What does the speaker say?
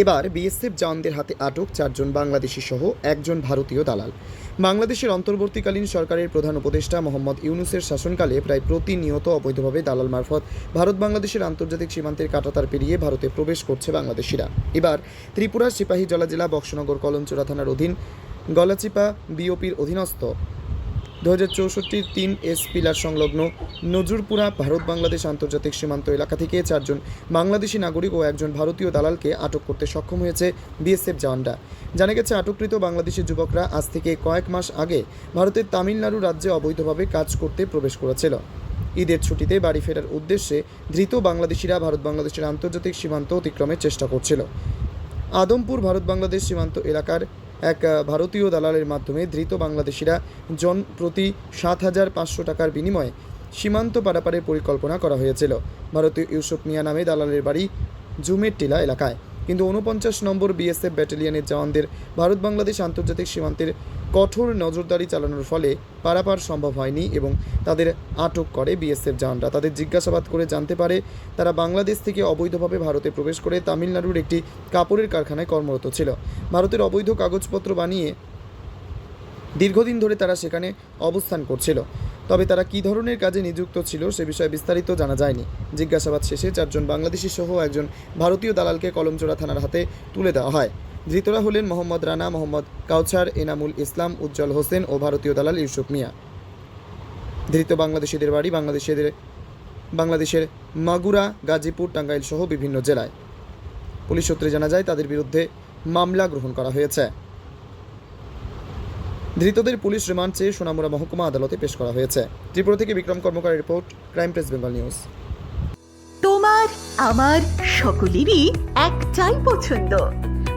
এবার বিএসএফ জওয়ানদের হাতে আটক চারজন বাংলাদেশি সহ একজন ভারতীয় দালাল। বাংলাদেশের অন্তর্বর্তীকালীন সরকারের প্রধান উপদেষ্টা মোহাম্মদ ইউনুসের শাসনকালে প্রায় প্রতিনিয়ত অবৈধভাবে দালাল মারফত ভারত বাংলাদেশের আন্তর্জাতিক সীমান্তের কাটাতার পেরিয়ে ভারতে প্রবেশ করছে বাংলাদেশিরা। এবার ত্রিপুরার সিপাহী জলা জেলা বক্সনগর কলঞ্চুরা থানার অধীন গলাচিপা বিওপির অধীনস্থ দু হাজার তিন এস পিলার সংলগ্ন নজরপুরা ভারত বাংলাদেশ আন্তর্জাতিক সীমান্ত এলাকা থেকে চারজন বাংলাদেশি নাগরিক ও একজন ভারতীয় দালালকে আটক করতে সক্ষম হয়েছে বিএসএফ জওয়ানরা। জানা গেছে, আটককৃত বাংলাদেশি যুবকরা আজ থেকে কয়েক মাস আগে ভারতের তামিলনাড়ু রাজ্যে অবৈধভাবে কাজ করতে প্রবেশ করেছিল। ঈদের ছুটিতে বাড়ি ফেরার উদ্দেশ্যে ধৃত বাংলাদেশিরা ভারত বাংলাদেশের আন্তর্জাতিক সীমান্ত অতিক্রমের চেষ্টা করছিল। আদমপুর ভারত বাংলাদেশ সীমান্ত এলাকার এক ভারতীয় দালালের মাধ্যমে ধৃত বাংলাদেশিরা জন প্রতি সাত হাজার পাঁচশো টাকার বিনিময়ে সীমান্ত পারাপারের পরিকল্পনা করা হয়েছিল। ভারতীয় ইউসুফ মিয়া নামে দালালের বাড়ি জুমের টিলা এলাকায়। কিন্তু উনপঞ্চাশ নম্বর বিএসএফ ব্যাটালিয়নের জওয়ানদের ভারত বাংলাদেশ আন্তর্জাতিক সীমান্তের কঠোর নজরদারি চালানোর ফলে পারাপার সম্ভব হয়নি এবং তাদের আটক করে বিএসএফ জওয়ানরা তাদের জিজ্ঞাসাবাদ করে জানতে পারে, তারা বাংলাদেশ থেকে অবৈধভাবে ভারতে প্রবেশ করে তামিলনাড়ুর একটি কাপড়ের কারখানায় কর্মরত ছিল। ভারতের অবৈধ কাগজপত্র বানিয়ে দীর্ঘদিন ধরে তারা সেখানে অবস্থান করছিল। তবে তারা কী ধরনের কাজে নিযুক্ত ছিল সে বিষয়ে বিস্তারিত জানা যায়নি। জিজ্ঞাসাবাদ শেষে চারজন বাংলাদেশি সহ একজন ভারতীয় দালালকে কলমচোড়া থানার হাতে তুলে দেওয়া হয়। ধৃতরা হলেন মোহাম্মদ রানা, মোহাম্মদ কাউছার, এনামুল ইসলাম, উজ্জ্বল হোসেন ও ভারতীয় দালাল ইউসুফ মিয়া। ধৃত বাংলাদেশিদের বাড়ি বাংলাদেশিদের বাংলাদেশের মাগুরা, গাজীপুর, টাঙ্গাইল সহ বিভিন্ন জেলায়। পুলিশ সূত্রে জানা যায়, তাদের বিরুদ্ধে মামলা গ্রহণ করা হয়েছে। ধৃতদের পুলিশ রিমান্ড চেয়ে সোনামুড়া মহকুমা আদালতে পেশ করা হয়েছে। ত্রিপুরা থেকে Bikram Karmakar report, crime press Bengal news. তোমার, আমার সকলেরই একটাই পছন্দ।